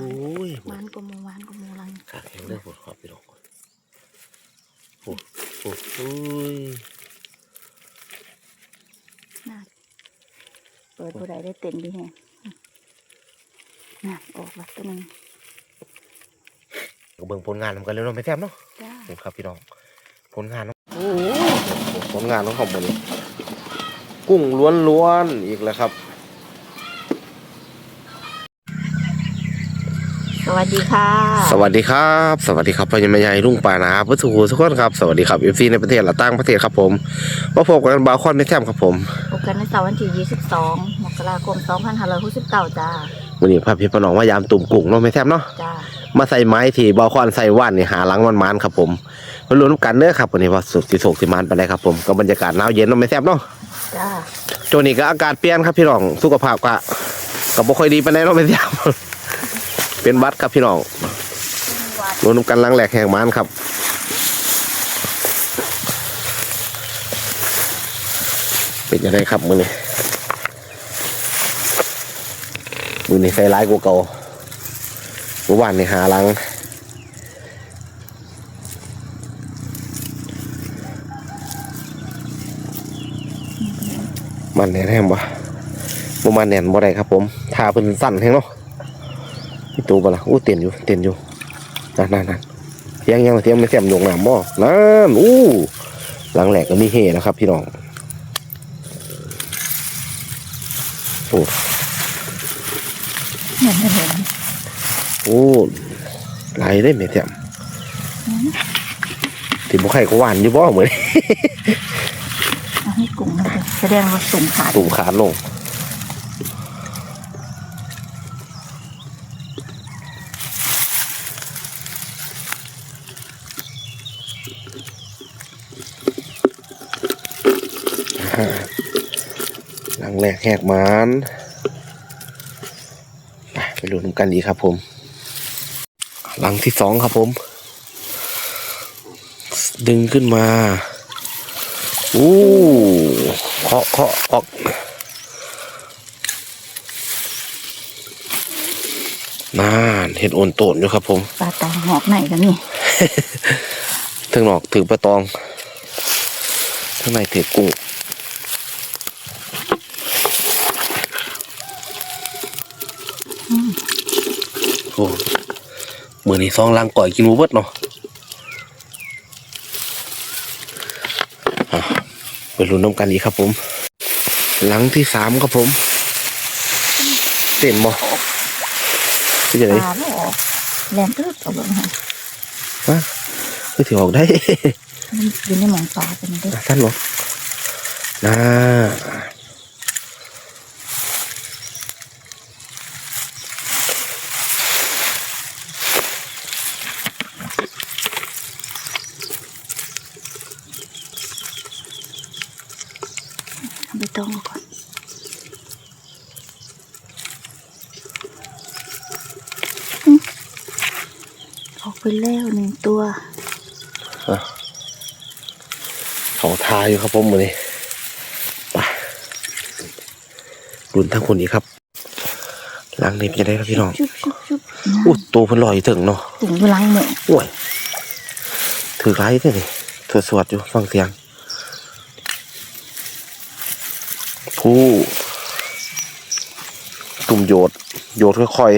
โอ้ยหวานกว่าหมูหวานกว่าหมูอะไรขาแข็งเลยปวดคอพี่น้องโอ้โอ้โอ้ยน่าเปิดผู้ใดได้เต็มดีแฮะน่ะออกละตัวหนึงก็เบิ่งผลงานนำกันเลยเนาะไม่แซ่บเนาะจ้านี่ครับพี่น้อง ผลงานเนาะโอ้ผลงานของเขาหมดเลยกุ้งล้วนๆอีกแล้วครับ สวัสดีค่ะ สวัสดีครับ สวัสดีครับพ่อยังไม่ใหญ่ลุงป่านาพุทธหูทุกคนครับสวัสดีครับเอฟซีในประเทศและต่างประเทศครับผมมาพบกันบาวคอนไม่แซ่บครับผมพบกันในเสาร์วันที่22มกราคม2569จ้าวันนี้พาพี่ปน้องมายามตุ่มกุ้งเนาะไม่แซ่บเนาะจ้ามาใส่ไม้ที่บาวคอนใส่ว่านนี่หาหลังมันมันๆครับผมมาลุ้นกันเด้อครับวันนี้ว่าสุดสิโศกสิมันไปได้ครับผมก็บรรยากาศหนาวเย็นเนาะไม่แซ่บเนาะจ้าช่วงนี้ก็อากาศเปลี่ยนครับพี่น้องสุขภาพก็ก็บ่ค่อยดีปานใดเนาะไม่แซ่บ เป็นวัดครับพี่น้องหวานลุ้นกันลังแหลกแห่งมันครับเป็นยังไงครับมือนี้มือนี้ใส่ร้ายกว่าเก่าเมื่อวานนี่หาลังมันแน่นแฮมบ่บ่มันแน่นบ่ได้ครับผมทาเพิ่นสั้นแฮงเนาะ นี่ตัวบ่ล่ะอู้เต้นอยู่เต้นอยู่นั่นนั่นนั่นเสียงยังเสียงไม่แซมโยงน้ำบ่นั่นอู้หลังแหลกก็มีเฮนะครับ พี่น้องโอ้เห็นเห็นโอ้ไหลได้ไหมแซมที่บ่ใครก็หวานอยู่บ่เหมือนเอาให้กุ้งนะแสดงว่าสูงขาดตุ่มขาดลง หลังแรกแหกหมันไปไปดูน้ำกันดีกครับผม หลังที่สองครับผม ดึงขึ้นมาอู้เคาะเคาะออกนานเห็ดโอนโตนอยู่ครับผมปลาตองหอกไหนกันนี่ ถึงหนอกถึงปลาตองข้างในเถือกุ้งโอ้มือนี้ซองลังก่อยกินหมูเบิดเนาะอะไปลุ้นน้ำกันอีกครับผม หลังที่สามครับผมเต้นบ่เป็นยังปไงลาไม่ออกแหลมตึ๊ดออกมาฮะ ก็ถือออกได้มันอยู่ในหมองปลาเป็นเด้ออะท่านหรอน่าเอาไปต้องก่อนอืมออกไปแล้วหนึ่งตัว เขาทาอยู่ครับผมมือนี้ไปรุนทั้งคนอีกครับหลังนี้เป็นยังไงครับพี่น้องชุบชุบชุบอู้ตัวเพันลอยถึงเนาะถึงเวลาเหมือนโอ้ยถือไรเนี่ยนี่เธอสวดอยู่ฟังเสียงผู้ตุ่มโยดโยดค่อย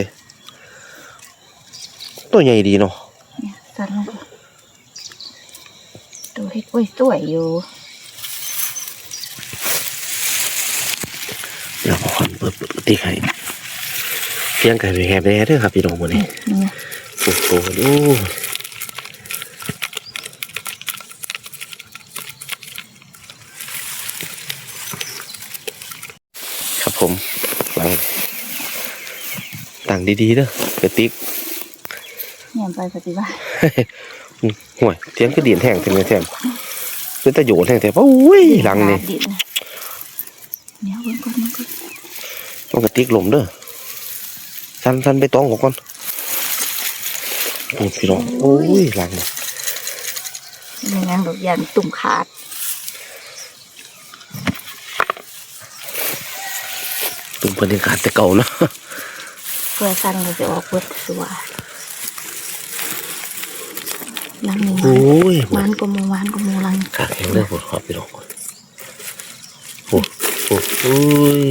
ๆตัวใหญ่ดีเนาะเนี่ยสั่นลงไปตัวเฮ็ดไว้สวยอยู่ เดี๋ยวขอขอนเปิดเปิดปฏิไข่เพียงไก่ไปแคบแน่เด้อครับพี่น้องวันนี้นี่ไงโอ้โหดูครับผมหลังต่างดีๆเด้อกระติกเนี่ยไปปฏิบัติห่วยเสียงก็ดีนแห้งเต็มเลยแซมเป็นตะโยนแห้งแต่ว่าอุ้ยหลังนี่ ดินะเดี๋ยวเบิ่งก่อนเบิ่งก่อน ต้อง กระติกลมเด้อสันสันไปตองออกก่อนโอ้พี่น้องโอ้ยหลังนี่มีนางดอกยันตุ่มขาดตุ่มบรรยากาศแต่เก่าเนาะฝพื่อสั้นก็จะออกเบิดสัวหลังนี้โอ้ยหวานก็มูหวานก็มูหลังขาแข็งเลยผมขอไปลองก่อนโอ้โอ้โอ้ย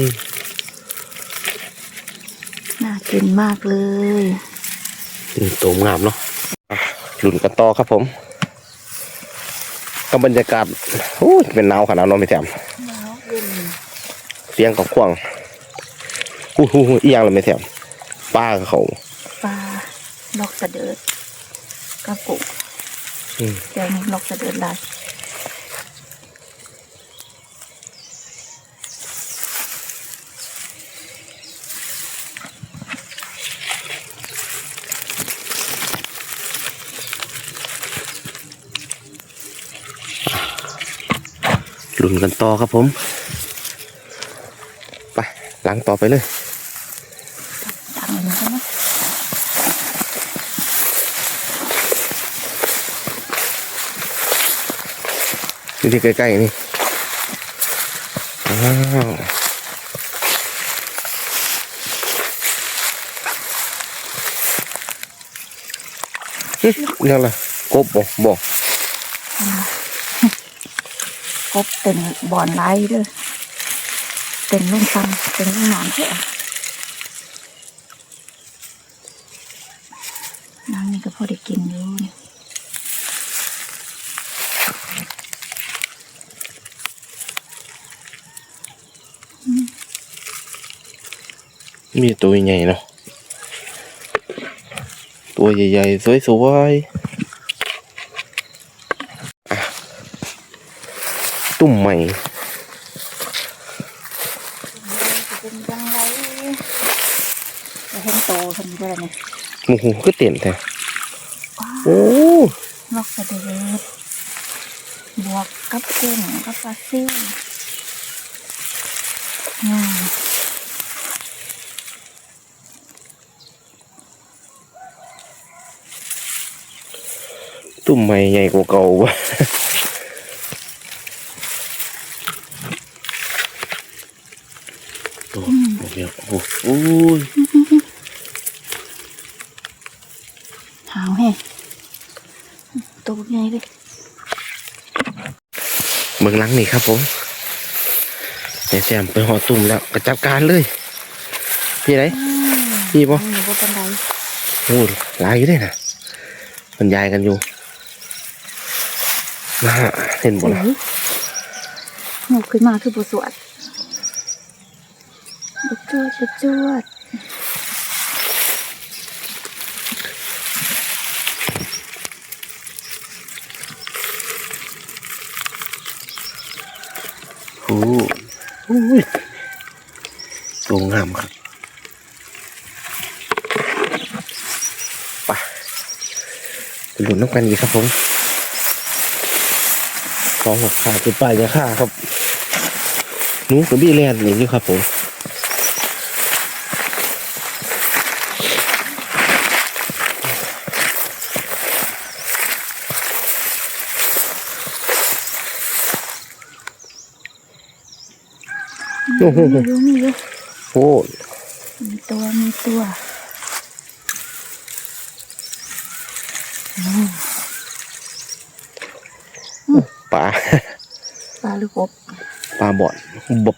น่ากินมากเลยนี่ตัวงามเนาะอะหลุนกันต่อครับผม ก็บรรยากาศโอ้ยเป็นหนาวขนาดนั้นไม่แถมหนาวเย็นเสียงกับขวางอู้หูอีหยังเลยไม่แถมป้าเขาปลาลอกสะเดิดกระปุกอืมแกงลอกสะเดิดลาย นกันต่อครับผมไปหลังต่อไปเลยตังเลยใช่ไหมนี่ที่ใกล้ๆนี่อ้าวหึยังล่ะกบบ่บ่กบ เต็มบ่อนไล่เด้วยเต็มลูกฟังเต็มลูกหนอนเท่น้ำนี่ก็พอได้กินอยู่นี่มีตัวใหญ่เนาะตัวใหญ่ๆสวยๆอะ ตุ่มใหม่เป็นยังไงจะเห็นโตขึ้นก็ได้เนี่ยหมูหูก็เต็มแท้โอ้นอกสะเดือดบวกกับเก่งกับปลาซิ่วอืมตุ่มใหม่ใหญ่กว่าเก่าวะโอ้เดี๋ยว โอ้โอ้ยหาวแฮ่ตัวใหญ่เลยเบิ่งหลังนี่ครับผมแม่แซมไปหอตุ่มแล้วกระจัดการเลยพี่ไหนมีปะมีบ่เป็นไรโอ้หลายอยู่เลยนะมันยายกันอยู่นะฮะเห็นบ่สวล่ะยหนูขึ้นมาคือบสวด บจวดบจวดโอ้โอ้ยตัวงามครับปไปหลุนน้ำกันอีกครับผมสองหกขาคือปลายจะฆ่าครับหนูกับบี้แลนด์อย่างนี้ครับผม โอ้โห มีอยู่มีอยู่โอ้มีตัวมีตัวอืมปลาปลาลูกกบปลาบอดบ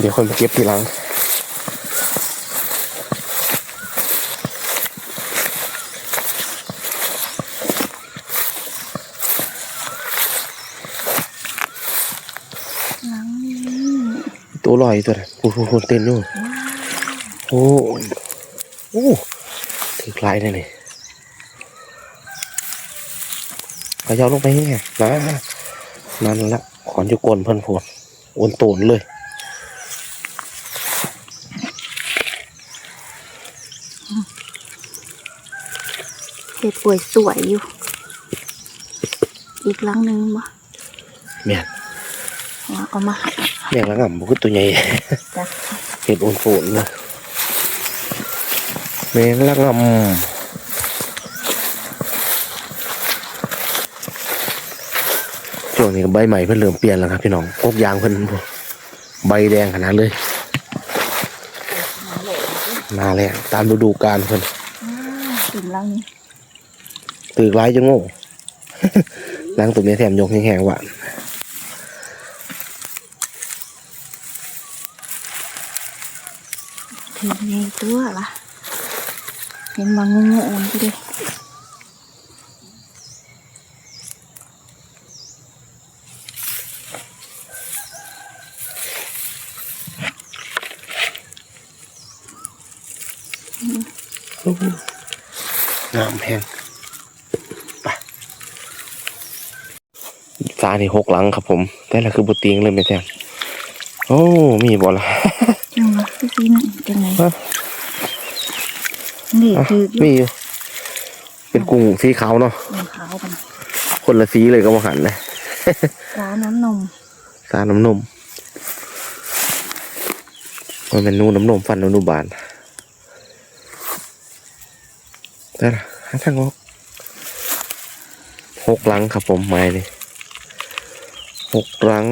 เดี๋ยวคนเก็บทีหลังหลังนี้ตัวลอยตัวนั้นโอ้โหเต้นอยู่โอ้ยโอ้ถือคลายเลยนี่ขยาวลงไปนี่ไงนะนั่นละขอนอยู่กลนเพิ่นพวดโอนโตนเลย เห็ดป่วยสวยอยู่ อีกหลังหนึ่งบ่แม่นว่าเอามาหาแม่งละงำบ่คือตัวใหญ่จ้ะเห็ดอุ่นฝนนะแมงลักงำช่วงนี้ใบใหม่เพิ่นเริ่มเปลี่ยนแล้วครับพี่น้องกกยางเพิ่นใบแดงขนาดเลย มาแล้วตามฤดูกาลเพิ่นถึงแล้วนี่ ตื่นร้ายจะโง่ล้างตุ่มนี้แถมยกแห้งๆหวานถึงไงตัวล่ะ เห็นบางงูงูมันก็ได้น้ำแห้งไป ซาที่หกหลังครับผม แต่ละคือบุตรีงเลยไม่แถมโอ้ มีบ่ละจังหวะที่ซีนั่นจังไหนฮะนี่อะคืออยู่มีอยู่เป็นกุ้งสีขาวเนาะรองเท้ากันคนละสีเลยก็มาหันเลยร้านน้ำนมตาน้ำนมมันเป็นนูน้ำนมฟันอนุบาลได้ละหาทางออกหกหลังครับผมไม้นี่ หกหลัง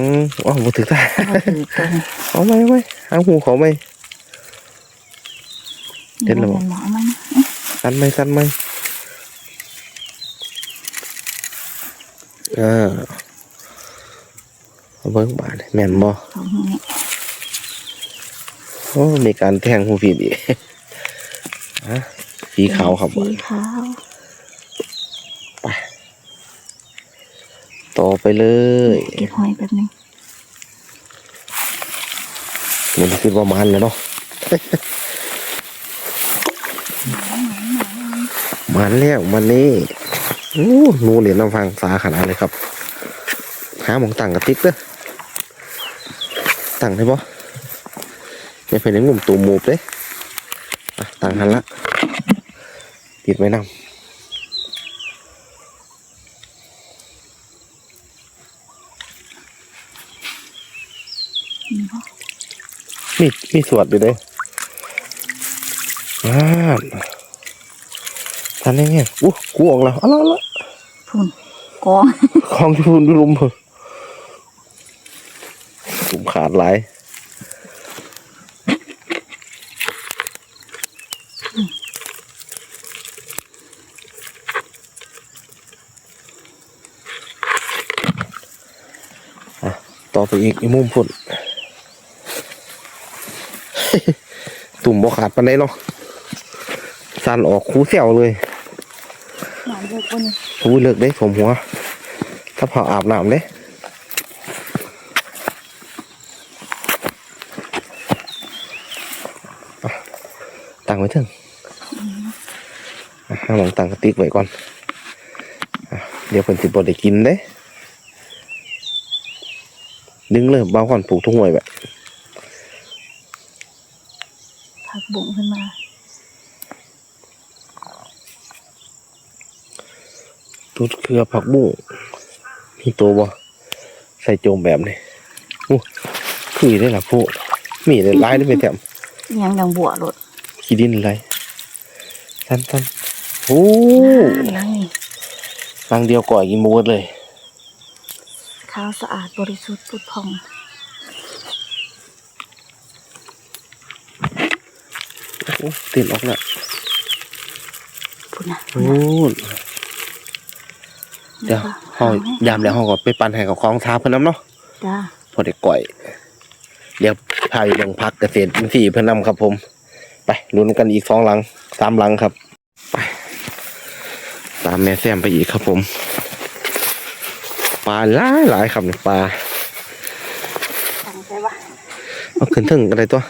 ว้าวมาถึงได้เอาถือกันเอาไหมไหมหางหูเขาไหมเห็นแล้วบ่บ่หมอมันสันไหมสันไหมเออเอาเบิ้งบาดแม่นบ่ของนี่โอ้มีการแทงหูผิดอีกฮะสีขาวครับสีขาว ต่อไปเลยเก็บหอยแบบนึงมันคือประมาณแล้วเนาะมันแล้วมันนี่อู้หนูเหรียญน้ำฟังสาขนาดเลยครับ หาหมองต่างกับติ๊กเด้อต่างได้ปะอย่าไปในงุ่มตูมมูบเลยอะต่างหันละปิดไว้นนี่ มีมีสวดอยู่เด้อ่าทันได้ไงอู้กูออกแล้วเอะไรละพุ่นกองของที่พุ่นรุมเหรอถุมขาดหลายอะต่อไปอีกอีกมุมพุ่น ตุ่มบ่ขาดปันไดเนาะสั่นออกคูเสี่ยวเลยหนามเลิกปนคูเลิกได้ผมหัว ถ้าเผาอาบน้ำเด้ตั้งไว้เถึงอะห้ามองตั้งกระติกไว้ก่อนอเดี๋ยวเพิ่นสิบ่ได้กินเด้ดึงเลยเบาก่อนปลูกทุ่งหวยแบบ ผักบุ้งขึ้นมา ตุดเครือผักบุ้งมีตัวบ่ใส่โจมแบบนี้อู้คือได้ล่ะพวกมีได้หลายได้ไหมแถมยังดังบัวรถขี้ดินอะไรสั้นสั้นโอ้นั่งนี่รังเดียวก่อยกินหมูดเลยขาวสะอาดบริสุทธิ์พุดพองโอ้ติดออกแล้วพุ่นนะโอ้ เดี๋ยวห้องยามแล้วห้องก็ไปปั่นให้กับของท้าเพิ่นน้ำเนาะจ้าพอได้ก่อย เดี๋ยวพาไปเบิ่งพักเกษตรอินทรีย์เพิ่นนำครับ ผม ไปลุ้นกันอีกสองหลังสามหลังครับ ไป ตามแม่แซมไปอีกครับผมปลาหลายหลายครับเนี่ยปลาตั้งใจวะเอาขึ้นถึงอะไรตัว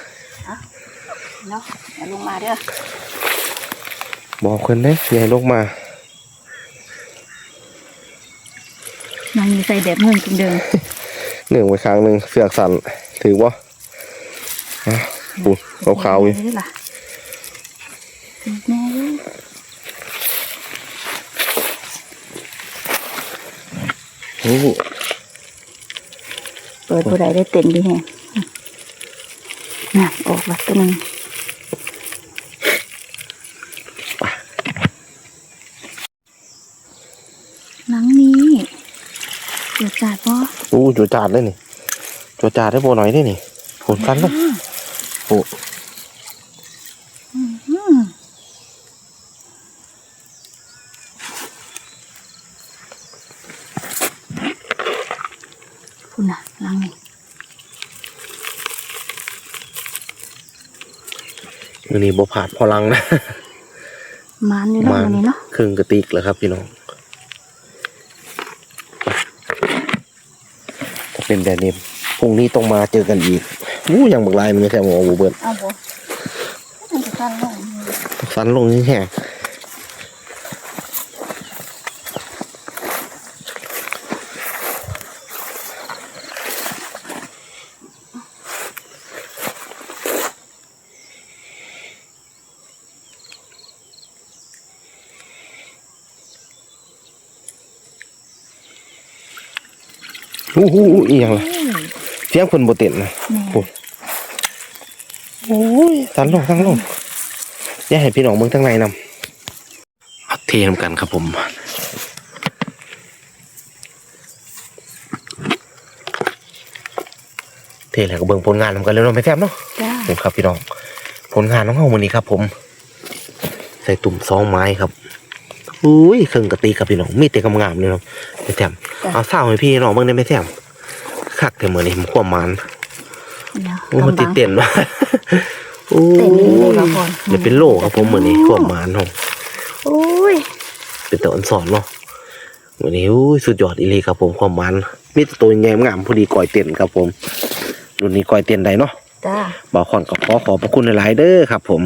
เนาะอย่าลงมาเด้อบอกคนได้อย่าให้ลงมา นั่งอยู่ใส่แบบเงินกินเดิมหนึ่งไปครั้งหนึ่งเสือกสั่นถือว่าปูนขาวๆอยู่ได้ล่ะถึงแน่เลยโอ้โหเปิดผู้ใดได้เต็มดีแฮะน่ะออกละตัวหนึ่งหลังนี้เดือดจัดป่ะ อู้ จูจาดเลยนี่จูจาดได้โบหน่อยได้นี่ผลสั้นเลยโอ้อืมคุณน่ะหลังนี้มือนี้บ่ผาดพอลังนะมันอยู่เนาะมัวันนี้เนาะครึ่งกระติกแล้วครับพี่น้องจะ เป็นแบบนี้พรุ่งนี้ต้องมาเจอกันอีกอู้ยังบักลายมันไม่ใช่หมอบูเบิร์นเอาบ่มันจะสั้นลงสั้นลงนี่แห้ งอู้หูอีหยังล่ะอืมเสียงคนบ่เต็นนะแม่โอ้โอ้ยสันลงสันลงอย่าให้พี่น้องเมืองทั้งในนำเอาเทนำกันครับผมเทแล้วก็เบิ่งผลงานนำกันเลยเนาะไม่แซ่บเนาะจ้าผมครับพี่น้อง ผลงานของเฮาวันนี้ครับ ผม ใส่ตุ่มสองไม้ครับอุ้ยเครื่องกะติครับพี่น้องมีแต่กำงามเลยเนาะไม่แซ่บเอาเศร้าให้พี่น้องเบิ่งได้ไม่แซ่บคักแต่มื้อนี้ผมความมันเดี๋ยวโอ้มันติดกำบังเต้นว่ะโอ้เต้นนี่เลยครับผมเดี๋ยวเป็นโลครับผมเหมือนนี้ขวบมานผมโอ้ยเป็นตัวอันสอนเนาะเหมือนนี้อู้ยสุดยอดอีหลีครับผมความมันมีแต่ตัวใหญ่งามพอดีก่อยเต้นครับผมรุ่นนี้ก่อยเต้นได้เนาะจ้าบ่าวขอนก็ขอขอบพระคุณหลายๆเด้อครับ ผม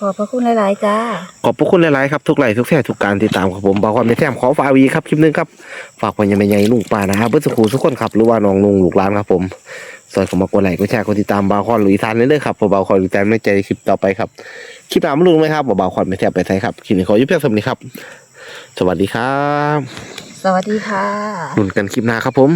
ขอบพระคุณหลาย ๆ จ้า ขอบพระคุณหลาย ๆ ครับ ทุกไลค์ทุกแท่ทุกการติดตามครับผมบ่าวขอนไม่แซมขอฝากวีครับคลิปหนึงครับ ฝากไว้ยังไม่ใหญ่ลุงป่านะครับเพื่อนสุขูทุกคนครับหรือว่าน้องนุงลูกหลานครับผมซอยเข้ามากดไลค์กดแชร์กดติดตามบ่าวขอนหรืออีสานเด้อครับเพราะบ่าวขอนอยู่ใจไม่ใจคลิปต่อไปครับคลิปหน้ามาลุ้นไหมครับบ่าวขอนไม่แทบไปใส่ครับคลิปนี้ขอยุบเพียงสำนี้ครับ สวัสดีครับ สวัสดีค่ะลุ้นกันคลิปหน้าครับผม